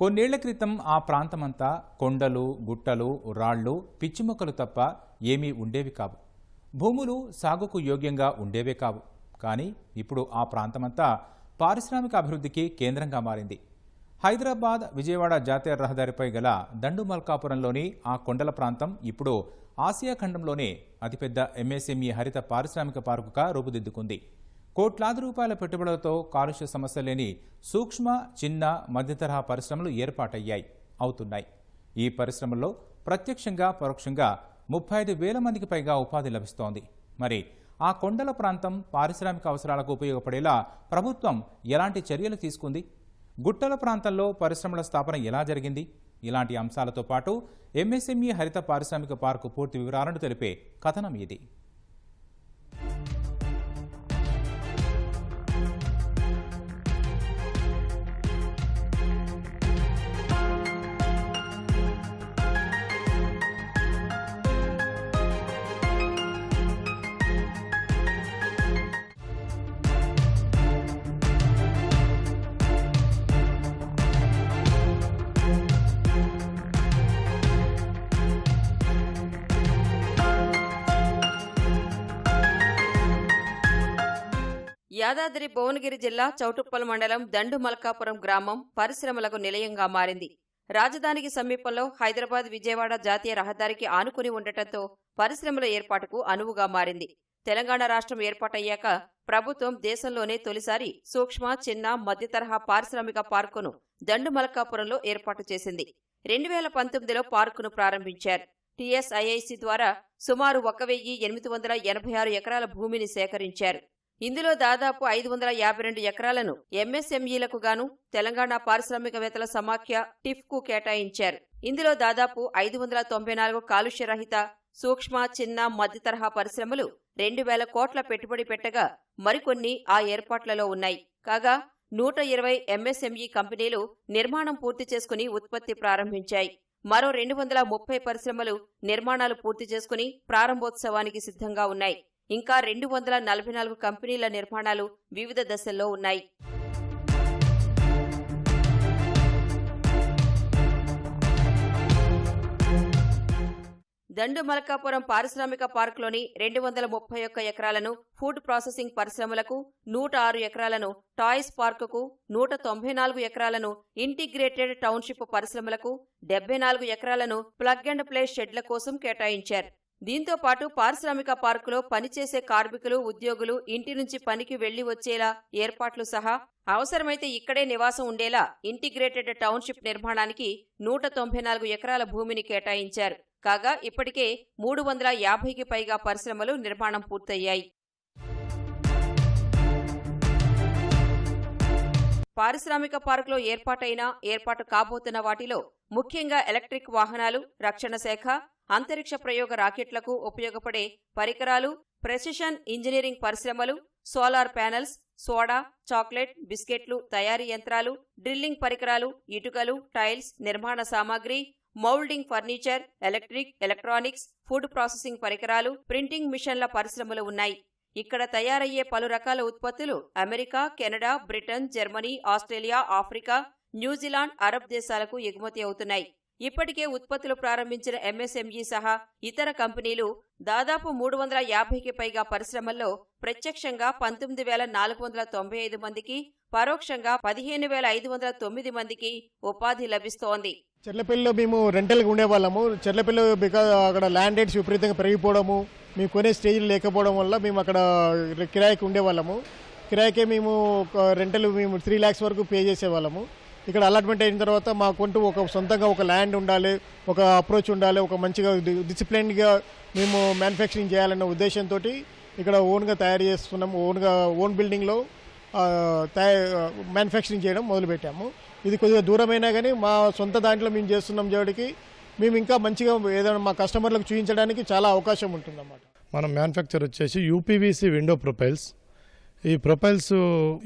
కొన్నేళ్ళ క్రితం ఆ ప్రాంతమంతా కొండలు గుట్టలు రాళ్ళు పిచ్చిమొక్కలు తప్ప ఏమీ ఉండేవి కావు. భూములు సాగుకు యోగ్యంగా ఉండేవే కావు. కానీ ఇప్పుడు ఆ ప్రాంతమంతా పారిశ్రామిక అభివృద్ధికి కేంద్రంగా మారింది. హైదరాబాద్ విజయవాడ జాతీయ రహదారిపై గల దండుమల్కాపురంలోని ఆ కొండల ప్రాంతం ఇప్పుడు ఆసియా ఖండంలోనే అతిపెద్ద ఎంఎస్ఎంఈ హరిత పారిశ్రామిక పార్కుగా రూపుదిద్దుకుంది. కోట్లాది రూపాయల పెట్టుబడులతో కాలుష్య సమస్య లేని సూక్ష్మ చిన్న మధ్యతరహా పరిశ్రమలు ఏర్పాటయ్యాయి అవుతున్నాయి. ఈ పరిశ్రమల్లో ప్రత్యక్షంగా పరోక్షంగా ముప్పై ఐదు వేల మందికి పైగా ఉపాధి లభిస్తోంది. మరి ఆ కొండల ప్రాంతం పారిశ్రామిక అవసరాలకు ఉపయోగపడేలా ప్రభుత్వం ఎలాంటి చర్యలు తీసుకుంది? గుట్టల ప్రాంతంలో పరిశ్రమల స్థాపన ఎలా జరిగింది? ఇలాంటి అంశాలతో పాటు ఎంఎస్ఎంఈ హరిత పారిశ్రామిక పార్కు పూర్తి వివరాలను తెలిపే కథనం ఇది. యాదాద్రి భువనగిరి జిల్లా చౌటుప్పల్ మండలం దండు మల్కాపురం గ్రామం పరిశ్రమలకు నిలయంగా మారింది. రాజధానికి సమీపంలో హైదరాబాద్ విజయవాడ జాతీయ రహదారికి ఆనుకుని ఉండటంతో పరిశ్రమల ఏర్పాటుకు అనువుగా మారింది. తెలంగాణ రాష్ట్రం ఏర్పాటయ్యాక ప్రభుత్వం దేశంలోనే తొలిసారి సూక్ష్మ చిన్న మధ్యతరహా పారిశ్రామిక పార్కును దండు మల్కాపురంలో ఏర్పాటు చేసింది. రెండు వేల పంతొమ్మిదిలో పార్కును ప్రారంభించారు. టీఎస్ఐఐసి ద్వారా సుమారు ఒక వెయ్యి ఎనిమిది వందల ఎనభై ఆరు ఎకరాల భూమిని సేకరించారు. ఇందులో దాదాపు ఐదు వందల యాభై రెండు ఎకరాలను ఎంఎస్ఎంఈలకు గాను తెలంగాణ పారిశ్రామికవేత్తల సమాఖ్య టిఫ్కు కేటాయించారు. ఇందులో దాదాపు ఐదు వందల తొంభై నాలుగు కాలుష్యరహిత సూక్ష్మ చిన్న మధ్య తరహా పరిశ్రమలు రెండు వేల కోట్ల పెట్టుబడి పెట్టగా మరికొన్ని ఆ ఏర్పాట్లలో ఉన్నాయి. కాగా నూట ఇరవై ఎంఎస్ఎంఈ కంపెనీలు నిర్మాణం పూర్తి చేసుకుని ఉత్పత్తి ప్రారంభించాయి. మరో రెండు వందల ముప్పై పరిశ్రమలు నిర్మాణాలు పూర్తి చేసుకుని ప్రారంభోత్సవానికి సిద్ధంగా ఉన్నాయి. ఇంకా రెండు వందల నలభై నాలుగు కంపెనీల నిర్మాణాలు వివిధ దశల్లో ఉన్నాయి. దండు మలకాపురం పారిశ్రామిక పార్కులోని రెండు వందల ముప్పై ఒక్క ఎకరాలను ఫుడ్ ప్రాసెసింగ్ పరిశ్రమలకు నూట ఆరు ఎకరాలను టాయ్స్ పార్కుకు నూట తొంభై నాలుగు ఎకరాలను ఇంటిగ్రేటెడ్ టౌన్షిప్ పరిశ్రమలకు డెబ్బై నాలుగు ఎకరాలను ప్లగ్ అండ్ ప్లే షెడ్ల కోసం కేటాయించారు. దీంతో పాటు పారిశ్రామిక పార్కులో పనిచేసే కార్మికులు ఉద్యోగులు ఇంటి నుంచి పనికి వెళ్ళి వచ్చేలా ఏర్పాట్లు సహా అవసరమైతే ఇక్కడే నివాసం ఉండేలా ఇంటిగ్రేటెడ్ టౌన్షిప్ నిర్మాణానికి నూట తొంభై నాలుగు ఎకరాల భూమిని కేటాయించారు. కాగా ఇప్పటికే మూడు వందల యాభైకి పైగా పరిశ్రమలు నిర్మాణం పూర్తయ్యాయి. పారిశ్రామిక పార్కులో ఏర్పాటైన ఏర్పాటు కాబోతున్న వాటిలో ముఖ్యంగా ఎలక్ట్రిక్ వాహనాలు రక్షణ శాఖ అంతరిక్ష ప్రయోగ రాకెట్లకు ఉపయోగపడే పరికరాలు ప్రెసిషన్ ఇంజనీరింగ్ పరిశ్రమలు సోలార్ ప్యానెల్స్ సోడా చాక్లెట్ బిస్కెట్లు తయారీ యంత్రాలు డ్రిల్లింగ్ పరికరాలు ఇటుకలు టైల్స్ నిర్మాణ సామాగ్రి moulding furniture electric electronics food processing పరికరాలు ప్రింటింగ్ మిషన్ల పరిశ్రమలు ఉన్నాయి. ఇక్కడ తయారయ్యే పలు రకాల ఉత్పత్తులు America Canada Britain Germany Australia Africa New Zealand Arab దేశాలకు ఎగుమతి అవుతున్నాయి. ఇప్పటికే ఉత్పత్తులు ప్రారంభించిన ఎంఎస్ఎంఈ సహా ఇతర కంపెనీలు దాదాపు మూడు వందల యాభైకి పైగా పరిశ్రమల్లో ప్రత్యక్షంగా పంతొమ్మిది వేల నాలుగు వందల తొంభై ఐదు మందికి పరోక్షంగా పదిహేను వేల ఐదు వందల తొమ్మిది మందికి ఉపాధి లభిస్తోంది. చెర్లపల్లిలో మేము రెంటల్కి ఉండేవాళ్ళము. చెర్లపల్లి బికాజ్ అక్కడ ల్యాండ్ రేట్స్ విపరీతంగా పెరిగిపోవడము మేము కొనే స్టేజ్లు లేకపోవడం వల్ల మేము అక్కడ కిరాయికి ఉండేవాళ్ళము. కిరాయికే మేము ఒక రెంటల్ మేము త్రీ ల్యాక్స్ వరకు పే చేసేవాళ్ళము. ఇక్కడ అలాట్మెంట్ అయిన తర్వాత మాకుంటూ ఒక సొంతంగా ఒక ల్యాండ్ ఉండాలి ఒక అప్రోచ్ ఉండాలి ఒక మంచిగా డిసిప్లిన్గా మేము మ్యానుఫ్యాక్చరింగ్ చేయాలన్న ఉద్దేశంతో ఇక్కడ ఓన్గా తయారు చేస్తున్నాము ఓన్గా ఓన్ బిల్డింగ్లో మ్యానుఫ్యాక్చరింగ్ చేయడం మొదలుపెట్టాము. ఇది కొద్దిగా దూరమైనా కానీ మా సొంత దాంట్లో మేము చేస్తున్నాం కాబట్టి మేము ఇంకా మంచిగా ఏదైనా మా కస్టమర్లకు చూపించడానికి చాలా అవకాశం ఉంటుందన్నమాట. మనం మ్యానుఫ్యాక్చర్ వచ్చేసి యూపీవీసీ విండో ప్రొఫైల్స్ ఈ ప్రొపైల్స్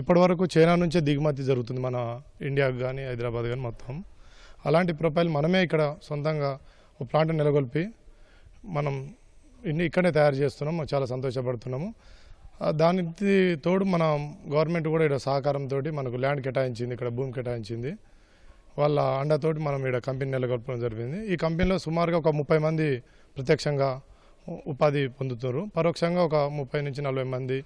ఇప్పటివరకు చైనా నుంచే దిగుమతి జరుగుతుంది మన ఇండియాకు కానీ హైదరాబాద్ కానీ మొత్తం. అలాంటి ప్రొపైల్ మనమే ఇక్కడ సొంతంగా ఒక ప్లాంట్ నెలకొల్పి మనం ఇన్ని ఇక్కడే తయారు చేస్తున్నాము చాలా సంతోషపడుతున్నాము. దాని దానికి తోడు మన గవర్నమెంట్ కూడా ఇక్కడ సహకారంతో మనకు ల్యాండ్ కేటాయించింది ఇక్కడ భూమి కేటాయించింది. వాళ్ళ అండతోటి మనం ఇక్కడ కంపెనీ నెలకొల్పడం జరిగింది. ఈ కంపెనీలో సుమారుగా ఒక ముప్పై మంది ప్రత్యక్షంగా ఉపాధి పొందుతున్నారు. పరోక్షంగా ఒక ముప్పై నుంచి నలభై మంది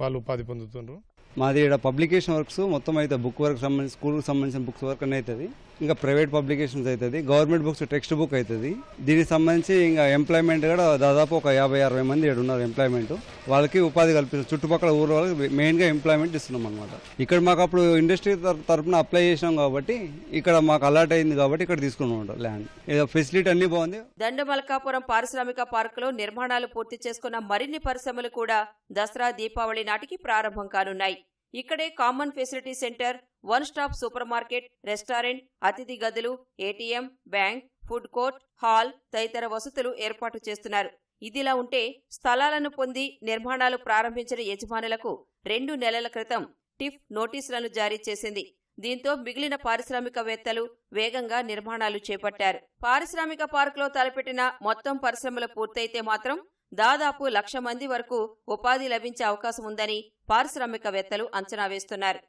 వాళ్ళు ఉపాధి పొందుతున్నారు మాది ఇక్కడ పబ్లికేషన్ వర్క్స్ మొత్తం అయితే బుక్ వర్క్ సంబంధించి స్కూల్కి సంబంధించిన బుక్స్ వర్క్ అని అవుతుంది ఇంకా ప్రైవేట్ పబ్లికేషన్స్ అవుతుంది గవర్నమెంట్ బుక్స్ టెక్స్ట్ బుక్ అవుతుంది. దీనికి సంబంధించి ఇంకా ఎంప్లాయ్మెంట్ కూడా దాదాపు ఒక యాభై అరవై మంది ఉన్నారు ఎంప్లాయ్మెంట్. వాళ్ళకి ఉపాధి కల్పిస్తారు. చుట్టుపక్కల ఊరు వాళ్ళకి మెయిన్గా ఎంప్లాయ్మెంట్ ఇస్తున్నాం అనమాట ఇక్కడ మాకు అప్పుడు ఇండస్ట్రీ తరఫున అప్లై చేసినాం కాబట్టి ఇక్కడ మాకు అలర్ట్ అయింది కాబట్టి ఇక్కడ తీసుకున్నాం ల్యాండ్ ఏదో ఫెసిలిటీ అన్నీ బాగుంది. దండమల్కాపురం పారిశ్రామిక పార్కులో నిర్మాణాలు పూర్తి చేసుకున్న మరిన్ని పరిశ్రమలు కూడా దసరా దీపావళి నాటికి ప్రారంభం కానున్నాయి. ఇక్కడే common facility centre one stop super market restaurant అతిథి గదులు ATM bank food court hall తదితర వసతులు ఏర్పాటు చేస్తున్నారు. ఇదిలా ఉంటే స్థలాలను పొంది నిర్మాణాలు ప్రారంభించిన యజమానులకు రెండు నెలల క్రితం టిఫ్ నోటీసులను జారీ చేసింది. దీంతో మిగిలిన పారిశ్రామికవేత్తలు వేగంగా నిర్మాణాలు చేపట్టారు. పారిశ్రామిక పార్కులో తలపెట్టిన మొత్తం పరిశ్రమలు పూర్తయితే మాత్రం దాదాపు లక్ష మంది వరకు ఉపాధి లభించే అవకాశం ఉందని పారిశ్రామికవేత్తలు అంచనా వేస్తున్నారు.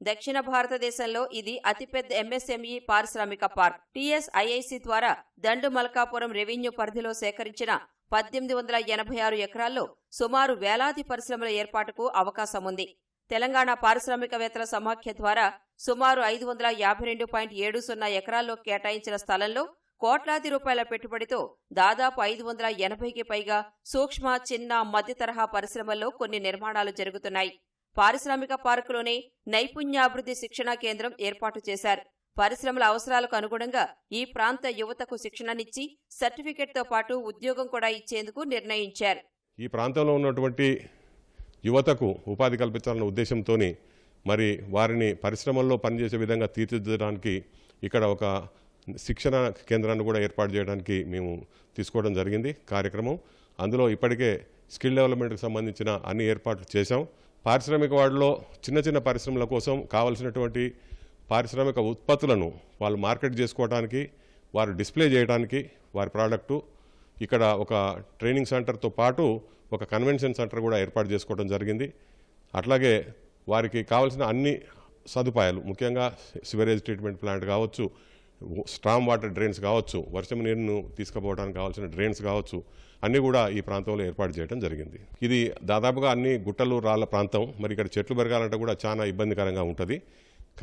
దక్షిణ భారతదేశంలో ఇది అతిపెద్ద ఎంఎస్ఎంఈ పారిశ్రామిక పార్క్. టీఎస్ఐఐసి ద్వారా దండు మల్కాపురం రెవెన్యూ పరిధిలో సేకరించిన పద్దెనిమిది వందల ఎనభై ఆరు ఎకరాల్లో సుమారు వేలాది పరిశ్రమల ఏర్పాటుకు అవకాశం ఉంది తెలంగాణ పారిశ్రామికవేత్తల సమాఖ్య ద్వారా సుమారు ఐదు వందల యాభై రెండు పాయింట్ ఏడు సున్నా ఎకరాల్లో కేటాయించిన స్థలంలో కోట్లాది రూపాయల పెట్టుబడితో దాదాపు ఐదు వందల ఎనభైకి పైగా సూక్ష్మ చిన్న మధ్య తరహా పరిశ్రమల్లో కొన్ని నిర్మాణాలు జరుగుతున్నాయి. పారిశ్రామిక పార్కులోనే నైపుణ్యాభివృద్ధి శిక్షణా కేంద్రం ఏర్పాటు చేశారు. పరిశ్రమల అవసరాలకు అనుగుణంగా ఈ ప్రాంత యువతకు శిక్షణనిచ్చి సర్టిఫికెట్తో పాటు ఉద్యోగం కూడా ఇచ్చేందుకు నిర్ణయించారు. ఈ ప్రాంతంలో ఉన్నటువంటి యువతకు ఉపాధి కల్పించాలన్న ఉద్దేశంతో మరి వారిని పరిశ్రమల్లో పనిచేసే విధంగా తీర్చిదిద్దడానికి ఇక్కడ ఒక శిక్షణ కేంద్రాన్ని కూడా ఏర్పాటు చేయడానికి మేము తీసుకోవడం జరిగింది కార్యక్రమం. అందులో ఇప్పటికే స్కిల్ డెవలప్మెంట్కి సంబంధించిన అన్ని ఏర్పాట్లు చేశాం. పారిశ్రామిక వాడలో చిన్న చిన్న పరిశ్రమల కోసం కావలసినటువంటి పారిశ్రామిక ఉత్పత్తులను వాళ్ళు మార్కెట్ చేసుకోవడానికి వారు డిస్ప్లే చేయడానికి వారి ప్రోడక్టు ఇక్కడ ఒక ట్రైనింగ్ సెంటర్తో పాటు ఒక కన్వెన్షన్ సెంటర్ కూడా ఏర్పాటు చేసుకోవడం జరిగింది. అట్లాగే వారికి కావాల్సిన అన్ని సదుపాయాలు ముఖ్యంగా సివరేజ్ ట్రీట్మెంట్ ప్లాంట్ కావచ్చు స్ట్రామ్ వాటర్ డ్రైన్స్ కావచ్చు వర్షం నీరును తీసుకుపోవడానికి కావాల్సిన డ్రైన్స్ కావచ్చు అన్నీ కూడా ఈ ప్రాంతంలో ఏర్పాటు చేయడం జరిగింది. ఇది దాదాపుగా అన్ని గుట్టలు రాళ్ళ ప్రాంతం మరి ఇక్కడ చెట్లు పెరగాలంటే కూడా చాలా ఇబ్బందికరంగా ఉంటుంది.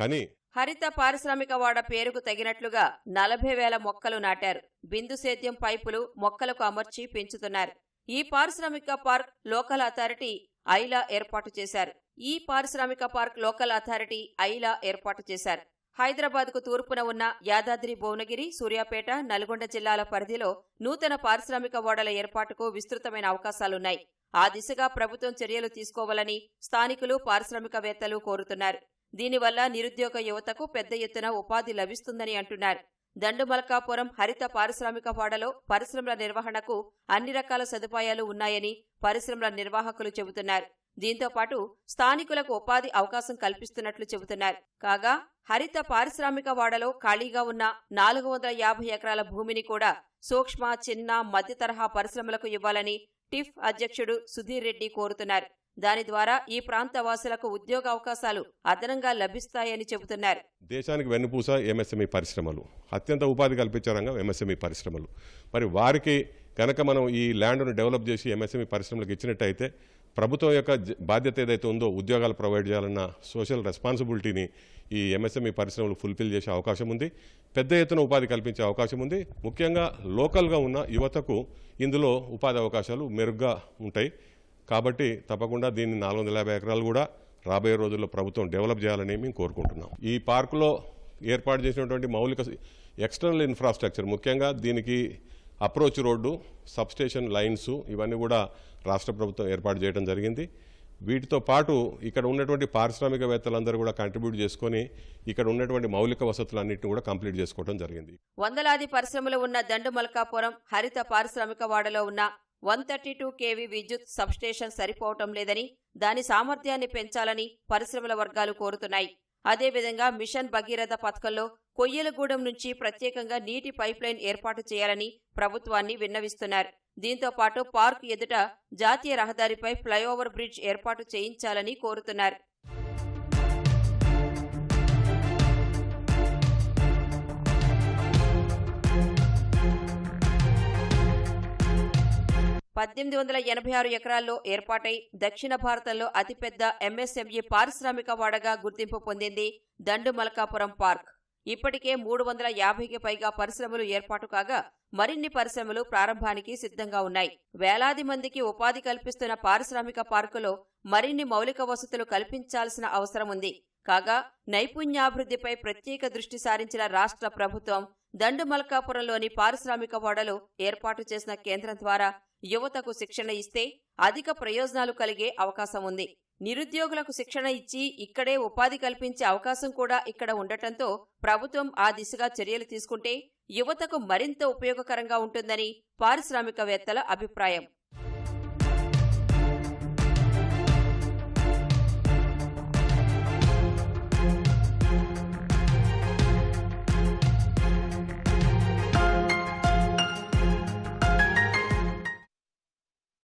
కానీ హరిత పారిశ్రామిక వాడ పేరుకు తగినట్లుగా నలభై వేల మొక్కలు నాటారు. బిందు సేద్యం పైపులు మొక్కలకు అమర్చి పెంచుతున్నారు. ఈ పారిశ్రామిక పార్క్ లోకల్ అథారిటీ ఐలా ఏర్పాటు చేశారు. ఈ పారిశ్రామిక పార్క్ లోకల్ అథారిటీ ఐలా ఏర్పాటు చేశారు. హైదరాబాద్కు తూర్పున ఉన్న యాదాద్రి భువనగిరి సూర్యాపేట నల్గొండ జిల్లాల పరిధిలో నూతన పారిశ్రామిక ఓడల ఏర్పాటుకు విస్తృతమైన అవకాశాలున్నాయి. ఆ దిశగా ప్రభుత్వం చర్యలు తీసుకోవాలని స్థానికులు పారిశ్రామికవేత్తలు కోరుతున్నారు. దీనివల్ల నిరుద్యోగ యువతకు పెద్ద ఎత్తున ఉపాధి లభిస్తుందని అంటున్నారు. దండుమల్కాపురం హరిత పారిశ్రామిక వాడలో పరిశ్రమల నిర్వహణకు అన్ని రకాల సదుపాయాలు ఉన్నాయని పరిశ్రమల నిర్వాహకులు చెబుతున్నారు. దీంతో పాటు స్థానికులకు ఉపాధి అవకాశం కల్పిస్తున్నట్లు చెబుతున్నారు. కాగా హరిత పారిశ్రామిక వాడలో ఖాళీగా ఉన్న నాలుగు వందల యాభై ఎకరాల భూమిని కూడా సూక్ష్మ చిన్న మధ్య తరహా పరిశ్రమలకు ఇవ్వాలని టిఫ్ అధ్యక్షుడు సుధీర్ రెడ్డి కోరుతున్నారు. దాని ద్వారా ఈ ప్రాంత వాసులకు ఉద్యోగ అవకాశాలు అదనంగా లభిస్తాయని చెబుతున్నారు. దేశానికి వెన్నుపూస ఎంఎస్ఎంఈ పరిశ్రమలు. అత్యంత ఉపాధి కల్పించే రంగం ఎంఎస్ఎంఈ పరిశ్రమలు. మరి వారికి కనుక మనం ఈ ల్యాండ్ను డెవలప్ చేసి ఎంఎస్ఎంఈ పరిశ్రమలకు ఇచ్చినట్టయితే ప్రభుత్వం యొక్క బాధ్యత ఏదైతే ఉందో ఉద్యోగాలు ప్రొవైడ్ చేయాలన్న సోషల్ రెస్పాన్సిబిలిటీని ఈ ఎంఎస్ఎంఈ పరిశ్రమలు ఫుల్ఫిల్ చేసే అవకాశం ఉంది. పెద్ద ఎత్తున ఉపాధి కల్పించే అవకాశం ఉంది. ముఖ్యంగా లోకల్గా ఉన్న యువతకు ఇందులో ఉపాధి అవకాశాలు మెరుగ్గా ఉంటాయి. కాబట్టి తప్పకుండా దీన్ని నాలుగు వందల యాభై ఎకరాలు కూడా రాబోయే రోజుల్లో ప్రభుత్వం డెవలప్ చేయాలని మేము కోరుకుంటున్నాం. ఈ పార్కులో ఏర్పాటు చేసినటువంటి మౌలిక ఎక్స్టర్నల్ ఇన్ఫ్రాస్ట్రక్చర్ ముఖ్యంగా దీనికి అప్రోచ్ రోడ్డు సబ్స్టేషన్ లైన్స్ ఇవన్నీ కూడా రాష్ట్ర ప్రభుత్వం ఏర్పాటు చేయడం జరిగింది. వీటితో పాటు ఇక్కడ ఉన్నటువంటి పారిశ్రామికవేత్తలందరూ కూడా కంట్రిబ్యూట్ చేసుకొని ఇక్కడ ఉన్నటువంటి మౌలిక వసతులన్నింటినీ కూడా కంప్లీట్ చేసుకోవడం జరిగింది. వందలాది పరిశ్రమలు ఉన్న దండుమల్కాపురం హరిత పారిశ్రామిక వాడలో ఉన్న వన్ థర్టీ టూ కేవీ విద్యుత్ సబ్స్టేషన్ సరిపోవటం లేదని దాని సామర్థ్యాన్ని పెంచాలని పరిశ్రమల వర్గాలు కోరుతున్నాయి. అదేవిధంగా మిషన్ భగీరథ పథకంలో కొయ్యలగూడెం నుంచి ప్రత్యేకంగా నీటి పైప్లైన్ ఏర్పాటు చేయాలని ప్రభుత్వాన్ని విన్నవిస్తున్నారు. దీంతో పాటు పార్క్ ఎదుట జాతీయ రహదారిపై ఫ్లైఓవర్ బ్రిడ్జ్ ఏర్పాటు చేయించాలని కోరుతున్నారు. పద్దెనిమిది వందల ఎనభై ఆరు ఎకరాల్లో ఏర్పాటై దక్షిణ భారతంలో అతిపెద్ద ఎంఎస్ఎంఈ పారిశ్రామిక వాడగా గుర్తింపు పొందింది దండు మల్కాపురం పార్క్. ఇప్పటికే మూడు వందల యాభైకి పైగా పరిశ్రమలు ఏర్పాటు కాగా మరిన్ని పరిశ్రమలు ప్రారంభానికి సిద్ధంగా ఉన్నాయి. వేలాది మందికి ఉపాధి కల్పిస్తున్న పారిశ్రామిక పార్కులో మరిన్ని మౌలిక వసతులు కల్పించాల్సిన అవసరం ఉంది. కాగా నైపుణ్యాభివృద్ధిపై ప్రత్యేక దృష్టి సారించిన రాష్ట్ర ప్రభుత్వం దండు మల్కాపురంలోని పారిశ్రామిక వాడలు ఏర్పాటు చేసిన కేంద్రం ద్వారా యువతకు శిక్షణ ఇస్తే అధిక ప్రయోజనాలు కలిగే అవకాశం ఉంది. నిరుద్యోగులకు శిక్షణ ఇచ్చి ఇక్కడే ఉపాధి కల్పించే అవకాశం కూడా ఇక్కడ ఉండటంతో ప్రభుత్వం ఆ దిశగా చర్యలు తీసుకుంటే యువతకు మరింత ఉపయోగకరంగా ఉంటుందని పారిశ్రామికవేత్తల అభిప్రాయం.